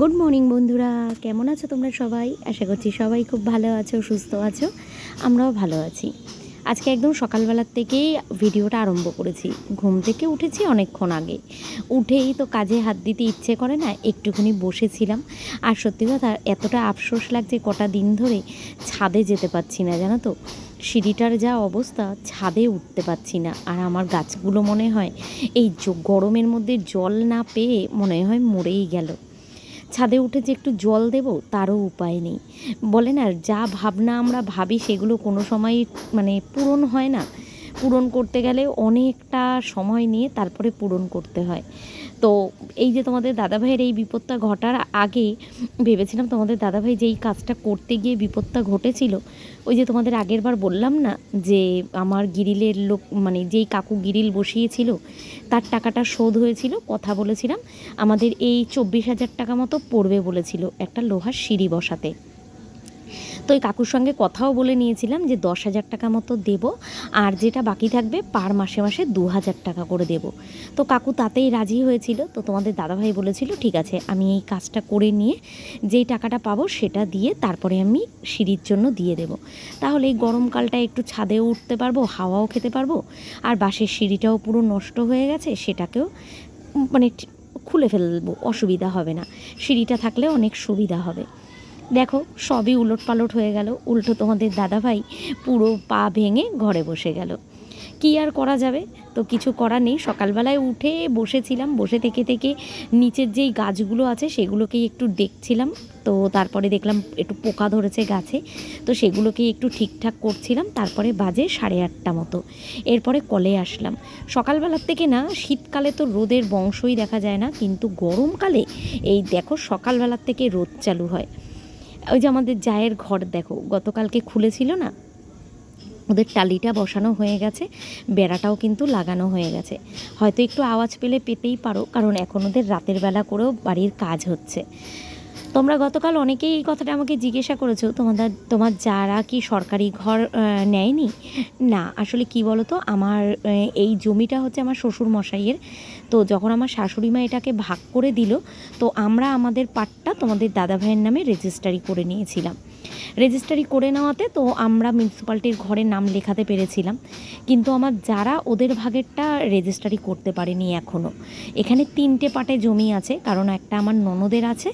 Good morning বন্ধুরা। কেমন আছো তোমরা সবাই? আশা করছি সবাই খুব ভালো আছো, সুস্থ আছো। আমরাও ভালো আছি। আজকে একদম সকালবেলার থেকেই ভিডিওটা আরম্ভ করেছি। ঘুম থেকে উঠেছি অনেকক্ষণ আগে। উঠেই তো কাজে হাত দিতে ইচ্ছে করে না, একটুখানি বসেছিলাম। আর সত্যি কথা, এতটা আফসোস লাগছে কটা দিন ধরে ছাদে যেতে পারছি না, জানো তো? সিঁড়িটার যা অবস্থা, ছাদে উঠতে পারছি না। আর আমার গাছগুলো মনে হয়, এই গরমের মধ্যে জল না পেয়ে মনে হয় মরেই গেল। ছাদে উঠে যে একটু জল দেব, তারও উপায় নেই। বলে না, যা ভাবনা আমরা ভাবি সেগুলো কোনো সময় মানে পূরণ হয় না। পূরণ করতে গেলে অনেকটা সময় নিয়ে তারপরে পূরণ করতে হয়। তো এই যে তোমাদের দাদাভাইয়ের এই বিপদটা ঘটার আগে ভেবেছিলাম তোমাদের দাদাভাই যেই কাজটা করতে গিয়ে বিপদটা ঘটেছিল, ওই যে তোমাদের আগের বার বললাম না যে আমার গিরিলের লোক মানে যেই কাকু গিরিল বসিয়েছিল, তার টাকাটা শোধ হয়েছিল, কথা বলেছিলাম। আমাদের এই চব্বিশ হাজার টাকা মতো পড়বে বলেছিল একটা লোহার সিঁড়ি বসাতে। তো ওই কাকুর সঙ্গে কথাও বলে নিয়েছিলাম যে দশ হাজার টাকা মতো দেব, আর যেটা বাকি থাকবে পার মাসে মাসে দু হাজার টাকা করে দেব। তো কাকু তাতেই রাজি হয়েছিল। তো তোমাদের দাদাভাই বলেছিল, ঠিক আছে, আমি এই কাজটা করে নিয়ে যেই টাকাটা পাবো সেটা দিয়ে তারপরে আমি সিঁড়ির জন্য দিয়ে দেব। তাহলে এই গরমকালটা একটু ছাদেও উঠতে পারব, হাওয়াও খেতে পারব, আর বাসের সিঁড়িটাও পুরো নষ্ট হয়ে গেছে, সেটাকেও মানে খুলে ফেলব, অসুবিধা হবে না। সিঁড়িটা থাকলে অনেক সুবিধা হবে। দেখো, সবই উলট পালট হয়ে গেল। উল্টো তোমাদের দাদাভাই পুরো পা ভেঙে ঘরে বসে গেল। কি আর করা যাবে? তো কিছু করার নেই। সকালবেলায় উঠে বসেছিলাম। বসে থেকে থেকে নিচের যেই গাছগুলো আছে, সেগুলোকেই একটু দেখছিলাম। তো তারপরে দেখলাম একটু পোকা ধরেছে গাছে। তো সেগুলোকেই একটু ঠিকঠাক করছিলাম। তারপরে বাজে সাড়ে আটটা মতো। এরপরে কলে আসলাম। সকালবেলার থেকে না, শীতকালে তো রোদের বংশই দেখা যায় না। কিন্তু গরমকালে এই দেখো, সকালবেলার থেকে রোদ চালু হয়। ওই যে আমাদের জায়ের ঘর দেখো, গতকালকে খুলেছিল না? ওদের টালিটা বসানো হয়ে গেছে, বেড়াটাও কিন্তু লাগানো হয়ে গেছে। হয়তো একটু আওয়াজ পেলে পেতেই পারো, কারণ এখন ওদের রাতের বেলা করেও বাড়ির কাজ হচ্ছে। তোমরা গতকাল অনেকেই এই কথাটা আমাকে জিজ্ঞাসা করেছ, তোমাদের, তোমার যারা কি সরকারি ঘর নেয়নি? না, আসলে কি বলো তো আমার এই জমিটা হচ্ছে আমার শ্বশুর মশাইয়ের তো যখন আমার শাশুড়ি মা এটাকে ভাগ করে দিল, তো আমরা আমাদের পাটটা তোমাদের দাদা ভাইয়ের নামে রেজিস্টারি করে নিয়েছিলাম। রেজিস্ট্রারি করে নেওয়াতে তো আমরা মিউনিসিপ্যালিটির ঘরে নাম লেখাতে পেরেছিলাম। কিন্তু আমার যারা ওদের ভাগেরটা রেজিস্ট্রারি করতে পারেনি এখনও এখানে তিনটে পাটে জমি আছে, কারণ একটা আমার ননদের আছে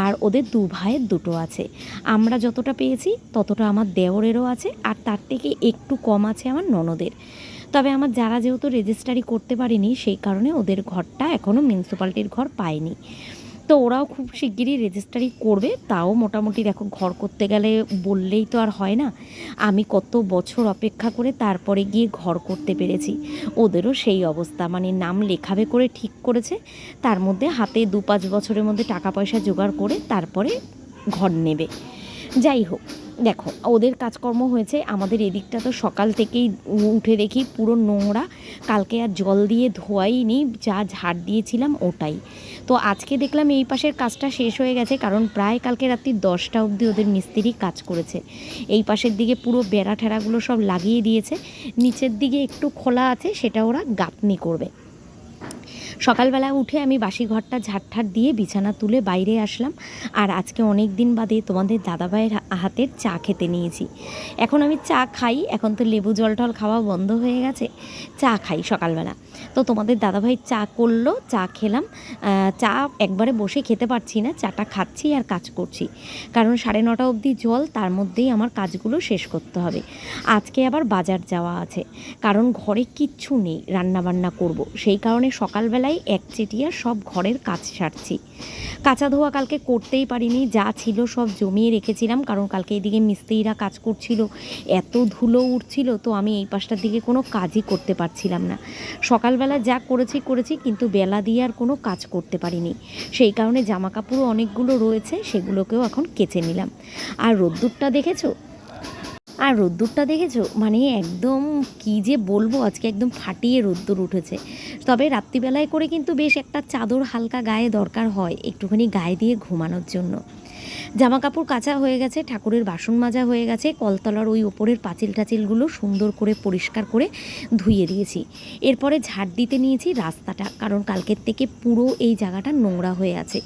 আর ওদের দু ভাইয়ের দুটো আছে। আমরা যতটা পেয়েছি, ততটা আমার দেওরেরও আছে আর তার থেকে একটু কম আছে আমার ননদের। তবে আমার যারা যেহেতু রেজিস্ট্রারি করতে পারেনি, সেই কারণে ওদের ঘরটা এখনও মিউনিসিপ্যালিটির ঘর পায়নি। তো ওরাও খুব শিগগিরই রেজিস্ট্রারি করবে। তাও মোটামুটি দেখো, ঘর করতে গেলে বললেই তো আর হয় না। আমি কত বছর অপেক্ষা করে তারপরে গিয়ে ঘর করতে পেরেছি। ওদেরও সেই অবস্থা মানে নাম লেখাবে করে ঠিক করেছে। তার মধ্যে হাতে দু পাঁচ বছরের মধ্যে টাকা পয়সা জোগাড় করে তারপরে ঘর নেবে। যাই হোক, দেখো, ওদের কাজকর্ম হয়েছে। আমাদের এদিকটা তো সকাল থেকেই উঠে দেখি পুরো নোংরা। কালকে আর জল দিয়ে ধোয়াই ধোয়াইনি যা ঝাড় দিয়েছিলাম ওটাই। তো আজকে দেখলাম এই পাশের কাজটা শেষ হয়ে গেছে, কারণ প্রায় কালকে রাত্রি দশটা অবধি ওদের মিস্ত্রি কাজ করেছে। এই পাশের দিকে পুরো বেড়া ঠেড়াগুলো সব লাগিয়ে দিয়েছে, নিচের দিকে একটু খোলা আছে, সেটা ওরা গাঁথনি করবে। সকালবেলা উঠে আমি বাসি ঘরটা ঝাড়ঠাট দিয়ে বিছানা তুলে বাইরে আসলাম। আর আজকে অনেক দিন বাদে তোমাদের দাদাভাইয়ের হাতের চা খেতে নিয়েছি। এখন আমি চা খাই, এখন তো লেবু জল টল খাওয়া বন্ধ হয়ে গেছে, চা খাই সকালবেলা। তো তোমাদের দাদাভাই চা করল, চা খেলাম। চা একবারে বসে খেতে পারছি না, চাটা খাচ্ছি আর কাজ করছি। কারণ সাড়ে নটা অবধি জল, তার মধ্যেই আমার কাজগুলো শেষ করতে হবে। আজকে আবার বাজার যাওয়া আছে। কারণ ঘরে কিচ্ছু নেই রান্না বান্না করব। সেই কারণে সকালবেলায় একচেটিয়া সব ঘরের কাজ সারছি। কাঁচা ধোয়া কালকে করতেই পারিনি, যা ছিল সব জমিয়ে রেখেছিলাম, কারণ কালকে এদিকে মিস্ত্রিরা কাজ করছিল। এত ধুলো উঠছিল তো আমি এই পাশটার দিকে কোনো কাজই করতে পারছিলাম না। সকালবেলা যা করেছি করেছি, কিন্তু বেলা দিয়ে আর কোনো কাজ করতে পারিনি। সেই কারণে জামা কাপড়ও অনেকগুলো রয়েছে, সেগুলোকেও এখন কেচে নিলাম। আর রোদ্দুরটা দেখেছ? আর রোদ্দুরটা দেখেছ? মানে একদম কি যে বলব, আজকে একদম ফাটিয়ে রোদ্দুর উঠেছে। তবে রাত্রিবেলায় করে কিন্তু বেশ একটা চাদর হালকা গায়ে দরকার হয়, একটুখানি গায়ে দিয়ে ঘুমানোর জন্য। জামা কাপড় কাচা হয়ে গেছে, ঠাকুরের বাসন মাজা হয়ে গেছে, কলতলার ওই ওপরের পাঁচিল টাচিলগুলো সুন্দর করে পরিষ্কার করে ধুয়ে দিয়েছি। এরপরে ঝাড় দিতে নিয়েছি রাস্তাটা, কারণ কালকের থেকে পুরো এই জায়গাটা নোংরা হয়ে আছে।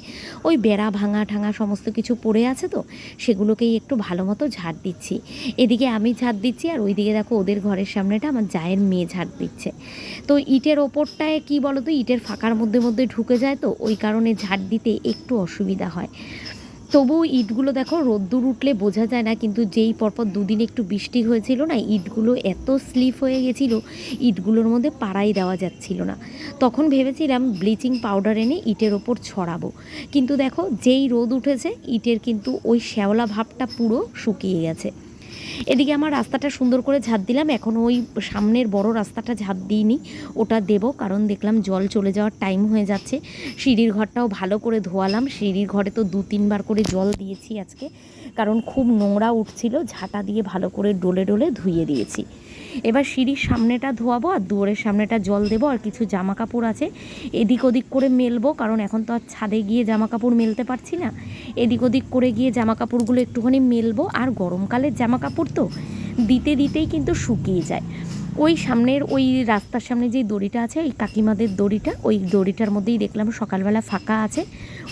ওই বেড়া ভাঙা ঠাঙা সমস্ত কিছু পড়ে আছে তো, সেগুলোকেই একটু ভালো মতো ঝাড় দিচ্ছি। এদিকে আমি ঝাড় দিচ্ছি আর ওইদিকে দেখো ওদের ঘরের সামনেটা আমার জায়ের মেয়ে ঝাড় দিচ্ছে। তো ইটের ওপরটায় কি বলো তো ইটের ফাঁকার মধ্যে মধ্যে ঢুকে যায় তো, ওই কারণে ঝাড় দিতে একটু অসুবিধা হয়। তবুও ইটগুলো দেখো রোদ্দুর উঠলে বোঝা যায় না, কিন্তু যেই পরপর দুদিন একটু বৃষ্টি হয়েছিল না, ইটগুলো এত স্লিপ হয়ে গেছিল, ইটগুলোর মধ্যে পাড়াই দেওয়া যাচ্ছিল না। তখন ভেবেছিলাম ব্লিচিং পাউডার এনে ইটের ওপর ছড়াবো। কিন্তু দেখো যেই রোদ উঠেছে, ইটের কিন্তু ওই শ্যাওলা ভাবটা পুরো শুকিয়ে গেছে। এদিকে আমার রাস্তাটা সুন্দর করে ঝাঁপ দিলাম। এখন ওই সামনের বড় রাস্তাটা ঝাঁপ দিইনি, ওটা দেব কারণ দেখলাম জল চলে যাওয়ার টাইম হয়ে যাচ্ছে। সিঁড়ির ঘরটাও ভালো করে ধোয়ালাম। সিঁড়ির ঘরে তো দু তিনবার করে জল দিয়েছি আজকে, কারণ খুব নোংরা উঠছিল, ঝাঁটা দিয়ে ভালো করে ডোলে ডোলে ধুয়ে দিয়েছি। এবার সিঁড়ির সামনেটা ধোয়াবো আর দুয়ারের সামনেটা জল দেবো আর কিছু জামা কাপড় আছে। এদিক ওদিক করে মেলবো, কারণ এখন তো আর ছাদে গিয়ে জামা কাপড় মেলতে পারছি না। এদিক ওদিক করে গিয়ে জামা কাপড়গুলো একটুখানি মেলবো, আর গরমকালের জামা কাপড় তো দিতে দিতেই কিন্তু শুকিয়ে যায়। ওই সামনের ওই রাস্তার সামনে যে দড়িটা আছে ওই কাকিমাদের দড়িটা, ওই দড়িটার মধ্যেই দেখলাম সকালবেলা ফাঁকা আছে,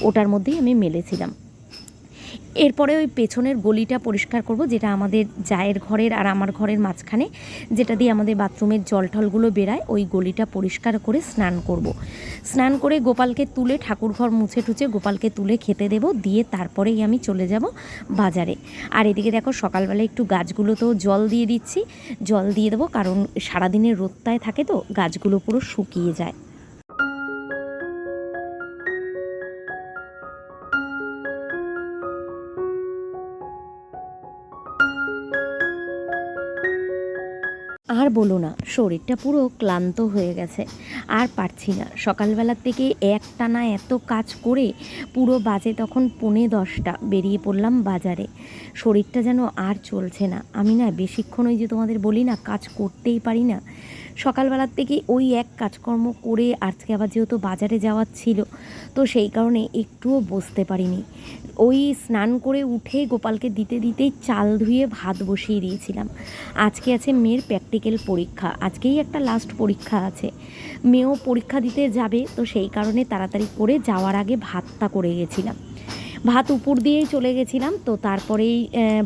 ওটার মধ্যেই আমি মেলেছিলাম। এরপরে ওই পেছনের গলিটা পরিষ্কার করব, যেটা আমাদের জায়ের ঘরের আর আমার ঘরের মাঝখানে, যেটা দিয়ে আমাদের বাথরুমের জল টলগুলো বেরায়, ওই গলিটা পরিষ্কার করে স্নান করব। স্নান করে গোপালকে তুলে, ঠাকুর ঘর মুছে টুছে গোপালকে তুলে খেতে দেব, দিয়ে তারপরেই আমি চলে যাব বাজারে। আর এদিকে দেখো, সকালবেলা একটু গাছগুলোতেও জল দিয়ে দিচ্ছি। জল দিয়ে দেবো, কারণ সারাদিনের রোদটায় থাকে তো, গাছগুলো পুরো শুকিয়ে যায়। আর বলো না, শরীরটা পুরো ক্লান্ত হয়ে গেছে। আর পারছি না। সকালবেলার থেকে এক টানা এত কাজ করে পুরো বাজে তখন পৌনে দশটা বেরিয়ে পড়লাম বাজারে। শরীরটা যেন আর চলছে না। আমি না বেশিক্ষণ ওই যে তোমাদের বলি না, কাজ করতেই পারি না। সকালবেলার থেকে ওই এক কাজকর্ম করে আজকে আবার যেহেতু বাজারে যাওয়ার ছিল, তো সেই কারণে একটুও বসতে পারিনি। ওই স্নান করে উঠে গোপালকে দিতে দিতেই চাল ধুয়ে ভাত বসিয়ে দিয়েছিলাম। আজকে আছে মেয়ের প্র্যাকটিক্যাল পরীক্ষা, আজকেই একটা লাস্ট পরীক্ষা আছে। মেয়েও পরীক্ষা দিতে যাবে, তো সেই কারণে তাড়াতাড়ি করে যাওয়ার আগে ভাতটা করে গেছিলাম। ভাত উপর দিয়েই চলে গেছিলাম, তো তারপরেই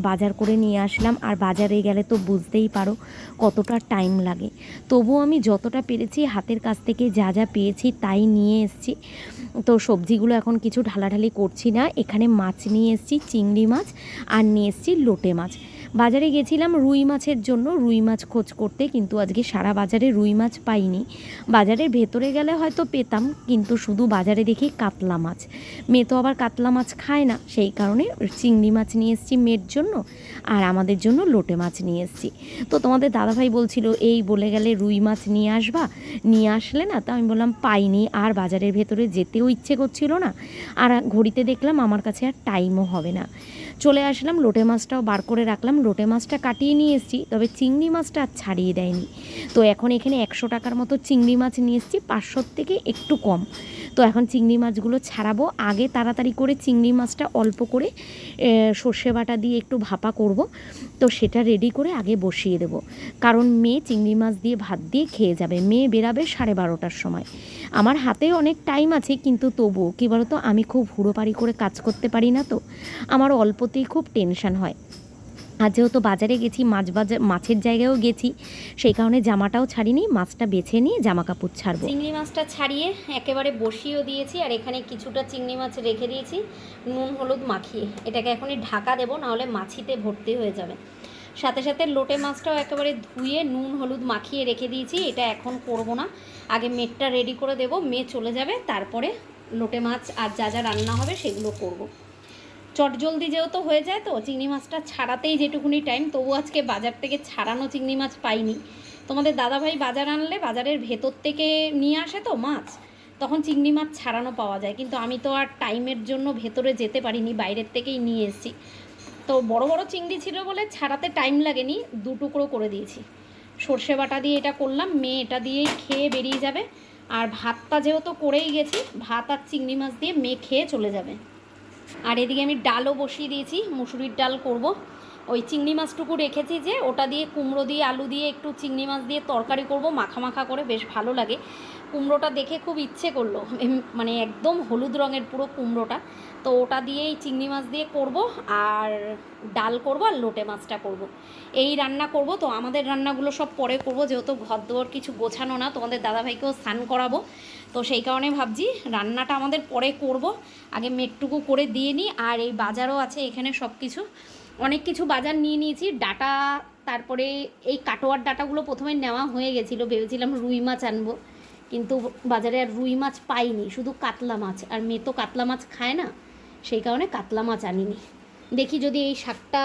বাজার করে নিয়ে আসলাম। আর বাজারে গেলে তো বুঝতেই পারো কতটা টাইম লাগে। তবু আমি যতটা পেরেছি হাতের কাছ থেকে যা যা পেয়েছি তাই নিয়ে এসছি। তো সবজিগুলো এখন কিছু ঢালাঢালি করছি না, এখানে মাছ নিয়ে এসছি, চিংড়ি মাছ, আর নিয়ে এসছি লোটে মাছ। বাজারে গেছিলাম রুই মাছের জন্য। রুই মাছ খোঁজ করতে কিন্তু আজকে সারা বাজারে রুই মাছ পাইনি। বাজারের ভেতরে গেলে হয়তো পেতাম, কিন্তু শুধু বাজারে দেখি কাতলা মাছ। মেয়ে তো আবার কাতলা মাছ খায় না, সেই কারণে চিংড়ি মাছ নিয়ে এসেছি মেয়ের জন্য। আর আমাদের জন্য লোটে মাছ নিয়ে এসেছি। তো তোমাদের দাদাভাই বলছিল, এই বলে গেলে রুই মাছ নিয়ে আসবা? নিয়ে আসলে না, তো আমি বললাম, পাইনি। আর বাজারের ভেতরে যেতেও ইচ্ছে করছিল না। আর ঘড়িতে দেখলাম আমার কাছে আর টাইমও হবে না। চলে আসলাম, লোটে মাছটাও বার করে রাখলাম। লোটে মাছটা কাটিয়ে নিয়ে এসেছি, তবে চিংড়ি মাছটা আর ছাড়িয়ে দেয়নি। তো এখন এখানে একশো টাকার মতো চিংড়ি মাছ নিয়ে এসেছি, পাঁচশোর থেকে একটু কম। তো এখন চিংড়ি মাছগুলো ছাড়াবো। আগে তাড়াতাড়ি করে চিংড়ি মাছটা অল্প করে সর্ষে বাটা দিয়ে একটু ভাপা করব। তো সেটা রেডি করে আগে বসিয়ে দেব। কারণ মেয়ে চিংড়ি মাছ দিয়ে ভাত দিয়ে খেয়ে যাবে। মেয়ে বেরাবে সাড়ে বারোটার সময়। আমার হাতে অনেক টাইম আছে, কিন্তু তবুও কী বলতো? আমি খুব হুড়োপাড়ি করে কাজ করতে পারি না তো। আমার অল্পতেই খুব টেনশন হয়। আর যেহেতু বাজারে গেছি, মাছ বাজার মাছের জায়গায়ও গেছি, সেই কারণে জামাটাও ছাড়িনি, মাছটা বেছে নিয়ে জামা কাপড় ছাড়বো। চিংড়ি মাছটা ছাড়িয়ে একেবারে বসিয়েও দিয়েছি, আর এখানে কিছুটা চিংড়ি মাছ রেখে দিয়েছি, নুন, হলুদ মাখিয়ে। এটাকে এখনই ঢাকা দেবো, নাহলে মাছিতে ভর্তি হয়ে যাবে। সাথে সাথে লোটে মাছটাও একেবারে ধুয়ে, নুন, হলুদ মাখিয়ে রেখে দিয়েছি, এটা এখন করব না। আগে মেটটা রেডি করে দেব, মেয়ে চলে যাবে, তারপরে লোটে মাছ আর যা যা রান্না হবে সেগুলো করব। চটজলদি যেহেতু হয়ে যায় তো, চিংড়ি মাছটা ছাড়াতেই যেটুকুনি টাইম তবু আজকে বাজার থেকে ছাড়ানো চিংড়ি মাছ পাইনি। তোমাদের দাদাভাই বাজার আনলে বাজারের ভেতর থেকে নিয়ে আসে তো মাছ, তখন চিংড়ি মাছ ছাড়ানো পাওয়া যায়। কিন্তু আমি তো আর টাইমের জন্য ভেতরে যেতে পারিনি, বাইরের থেকেই নিয়ে এসেছি। তো বড় বড় চিংড়ি ছিল বলে ছাড়াতে টাইম লাগেনি, দু টুকরো করে দিয়েছি। সর্ষে বাটা দিয়ে এটা করলাম, মেয়ে এটা দিয়েই খেয়ে বেরিয়ে যাবে। আর ভাতটা যেহেতু করেই গেছি, ভাত আর চিংড়ি মাছ দিয়ে মেয়ে খেয়ে চলে যাবে। আর এদিকে আমি ডালও বসিয়ে দিয়েছি, মুসুরির ডাল করব। ওই চিংড়ি মাছটুকু রেখেছি যে, ওটা দিয়ে কুমড়ো দিয়ে, আলু দিয়ে একটু চিংড়ি মাছ দিয়ে তরকারি করব, মাখা মাখা করে বেশ ভালো লাগে। কুমড়োটা দেখে খুব ইচ্ছে করল মানে একদম হলুদ রঙের পুরো কুমড়োটা। তো ওটা দিয়েই চিংড়ি মাছ দিয়ে করব, আর ডাল করব, আর লোটে মাছটা করব। এই রান্না করব, তো আমাদের রান্নাগুলো সব পরে করব, যেহেতু ঘর দুয়ার কিছু গোছানো না, তোমাদের দাদাভাইকেও স্নান করাবো। তো সেই কারণে ভাবছি রান্নাটা আমাদের পরে করব। আগে মেটটুকু করে দিয়ে নিই, আর এই বাজারও আছে এখানে সব কিছু অনেক কিছু বাজার নিয়ে নিয়েছি, ডাটা, তারপরে এই কাটোয়ার ডাটাগুলো প্রথমে নেওয়া হয়ে গেছিল, ভেবেছিলাম রুই মাছ আনব। কিন্তু বাজারে আর রুই মাছ পাইনি, শুধু কাতলা মাছ। আর মেয়ে তো কাতলা মাছ খায় না, সেই কারণে কাতলা মাছ আনিনি। দেখি যদি এই শাকটা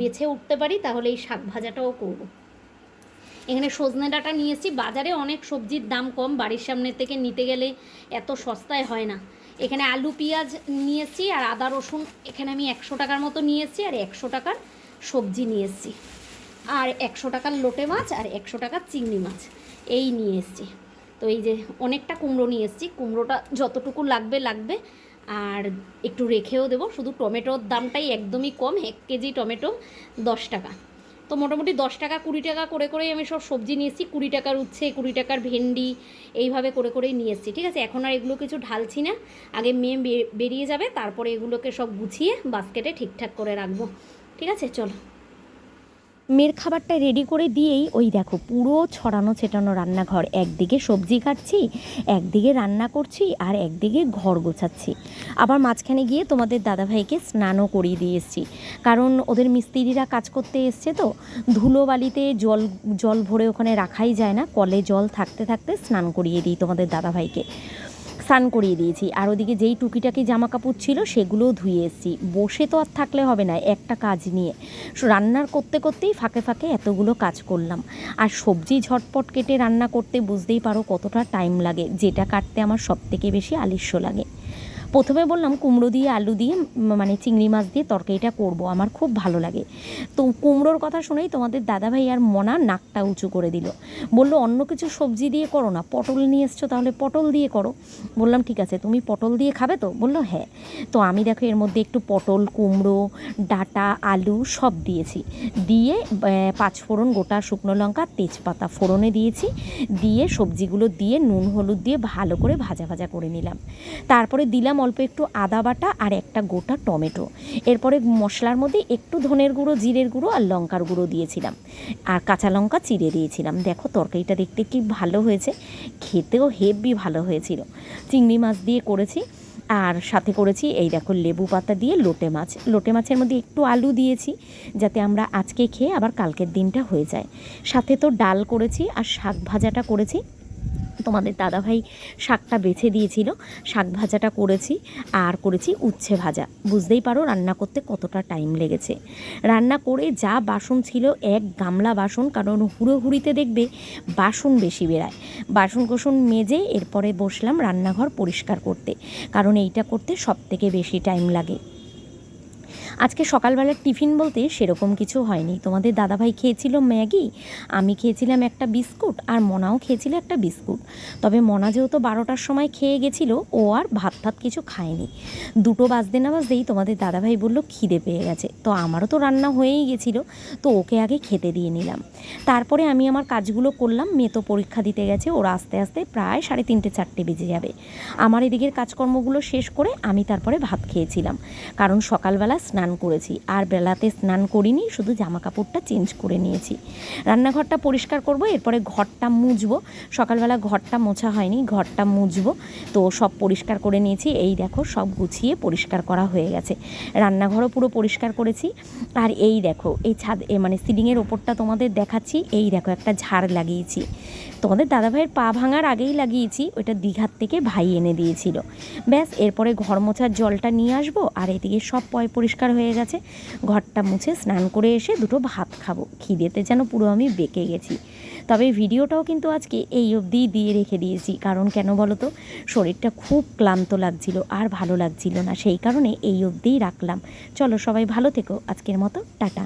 বেছে উঠতে পারি, তাহলে এই শাক ভাজাটাও করব। এখানে সজনে ডাঁটা নিয়ে এসেছি। বাজারে অনেক সবজির দাম কম, বাড়ির সামনে থেকে নিতে গেলে এত সস্তায় হয় না। এখানে আলু, পেঁয়াজ নিয়ে এসেছি আর আদা, রসুন, এখানে আমি একশো টাকার মতো নিয়ে এসেছি আর একশো টাকার সবজি নিয়ে এসেছি। আর একশো টাকার লোটে মাছ আর একশো টাকার চিংড়ি মাছ, এই নিয়ে এসেছি। তো এই যে অনেকটা কুমড়ো নিয়ে এসেছি, কুমড়োটা যতটুকু লাগবে লাগবে। আর একটু রেখেও দেবো, শুধু টমেটোর দামটাই একদমই কম, এক কেজি টমেটো দশ টাকা। তো মোটামুটি দশ টাকা, কুড়ি টাকা করে করেই আমি সব সবজি নিয়েছি। কুড়ি টাকার উচ্ছে, কুড়ি টাকার ভেন্ডি, এইভাবে করে করেই নিয়ে এসেছি, ঠিক আছে? এখন আর এগুলো কিছু ঢালছি না। আগে মেয়ে বেরিয়ে যাবে, তারপরে এগুলোকে সব গুছিয়ে বাস্কেটে ঠিকঠাক করে রাখব, ঠিক আছে? চলো। মেয়ের খাবারটা রেডি করে দিয়েই ওই দেখো পুরো ছড়ানো ছেটানো রান্নাঘর। একদিকে সবজি কাটছি, একদিকে রান্না করছি আর একদিকে ঘর গোছাচ্ছি। আবার মাঝখানে গিয়ে তোমাদের দাদাভাইকে স্নানও করিয়ে দিয়ে এসেছি। কারণ ওদের মিস্ত্রিরা কাজ করতে এসছে তো ধুলো বালিতে জল জল ভরে ওখানে রাখাই যায় না। কলে জল থাকতে থাকতে স্নান করিয়ে দিই তোমাদের দাদাভাইকে। স্নান করিয়ে দিয়েছি। আর ওদিকে যেই টুকিটাকি জামা কাপড় ছিল সেগুলোও ধুয়ে এসেছি। বসে তো আর থাকলে হবে না, একটা কাজ নিয়ে। রান্নার করতে করতেই ফাঁকে ফাঁকে এতগুলো কাজ করলাম। আর সবজি ঝটপট কেটে রান্না করতে বুঝতেই পারো কতটা টাইম লাগে। যেটা কাটতে আমার সব থেকে বেশি আলিস্য লাগে। প্রথমে বললাম কুমড়ো দিয়ে আলু দিয়ে মানে চিংড়ি মাছ দিয়ে তরকারিটা করব আমার খুব ভালো লাগে। তো কুমড়োর কথা শুনেই তোমাদের দাদাভাই আর মনা নাকটা উঁচু করে দিল। বলল অন্য কিছু সবজি দিয়ে করো না পটল নিয়ে এসছো তাহলে পটল দিয়ে করো। বললাম ঠিক আছে তুমি পটল দিয়ে খাবে তো? বলল হ্যাঁ। তো আমি দেখো এর মধ্যে একটু পটল কুমড়ো ডাটা আলু সব দিয়েছি। দিয়ে আহ, পাঁচফোড়ন গোটা শুকনো লঙ্কা তেজপাতা ফোড়নে দিয়েছি। দিয়ে সবজিগুলো দিয়ে নুন হলুদ দিয়ে ভালো করে ভাজা ভাজা করে নিলাম। তারপরে দিলাম অল্প একটু আদা বাটা আর একটা গোটা টমেটো। এরপরে মশলার মধ্যে একটু ধনের গুঁড়ো, জিরের গুঁড়ো আর লঙ্কার গুঁড়ো দিয়েছিলাম। আর কাঁচা লঙ্কা চিড়ে দিয়েছিলাম। দেখো, তরকারিটা দেখতে কি ভালো হয়েছে। খেতেও হেভি ভালো হয়েছিল। চিংড়ি মাছ দিয়ে করেছি। আর সাথে করেছি এই দেখো লেবু পাতা দিয়ে লোটে মাছ। লোটে মাছের মধ্যে একটু আলু দিয়েছি যাতে আমরা আজকে খেয়ে আবার কালকের দিনটা হয়ে যায়। সাথে তো ডাল করেছি আর শাক ভাজাটা করেছি। তোমাদের দাদাভাই শাকটা বেছে দিয়েছিল, শাক ভাজাটা করেছি আর করেছি উচ্ছে ভাজা। বুঝতেই পারো রান্না করতে কতটা টাইম লেগেছে। রান্না করে যা বাসন ছিল, এক গামলা বাসন, কারণ হুড়োহুড়িতে দেখবে বাসন বেশি বেরায় বাসন কোসন মেজে এরপরে বসলাম রান্নাঘর পরিষ্কার করতে, কারণ এইটা করতে সব থেকে বেশি টাইম লাগে। আজকে সকালবেলার টিফিন বলতে সেরকম কিছু হয়নি। তোমাদের দাদাভাই খেয়েছিল ম্যাগি, আমি খেয়েছিলাম একটা বিস্কুট আর মনাও খেয়েছিল একটা বিস্কুট। তবে মনা যেহেতু বারোটার সময় খেয়ে গেছিল, ও আর ভাত ভাত কিছু খায়নি। দুটো বাজতে না বাজতেই তোমাদের দাদাভাই বলল, খিদে পেয়ে গেছে। তো আমারও তো রান্না হয়েই গেছিল, তো ওকে আগে খেতে দিয়ে নিলাম। তারপরে আমি আমার কাজগুলো করলাম, মেয়ে তো পরীক্ষা দিতে গেছে, ওরা আস্তে আস্তে প্রায় সাড়ে তিনটে, চারটে বেজে যাবে। আমার এদিকের কাজকর্মগুলো শেষ করে আমি তারপরে ভাত খেয়েছিলাম। কারণ সকালবেলা স্নান করেছি। আর বেলাতে স্নান করিনি, শুধু জামা কাপড়টা চেঞ্জ করে নিয়েছি। রান্নাঘরটা পরিষ্কার করব, এরপরে ঘরটা মুছবো। সকালবেলা ঘরটা মোছা হয়নি, ঘরটা মুছবো। তো সব পরিষ্কার করে নিয়েছি। এই দেখো, সব গুছিয়ে পরিষ্কার করা হয়ে গেছে। রান্নাঘরও পুরো পরিষ্কার করেছি। আর এই দেখো, এই ছাদ মানে সিলিংয়ের ওপরটা তোমাদের দেখাচ্ছি। এই দেখো, একটা ঝাড় লাগিয়েছি। তোমাদের দাদাভাইয়ের পা ভাঙার আগেই লাগিয়েছি, ওইটা দীঘার থেকে ভাই এনে দিয়েছিল। ব্যাস, এরপরে ঘর মোছার জলটা নিয়ে আসব, আর এদিকে সব পয় পরিষ্কার হয়ে গেছে। ঘরটা মুছে স্নান করে এসে দুটো ভাত খাব। খিদেতে যেন পুরো আমি বেঁকে গেছি। তবে ভিডিওটাও কিন্তু আজকে এই অবধি দিয়ে রেখে দিয়েছি। কারণ কেন বলো তো শরীরটা খুব ক্লান্ত লাগছিল আর ভালো লাগছিল না। সেই কারণে এই অবধিই রাখলাম। চলো সবাই ভালো থেকো। আজকের মতো টাটা।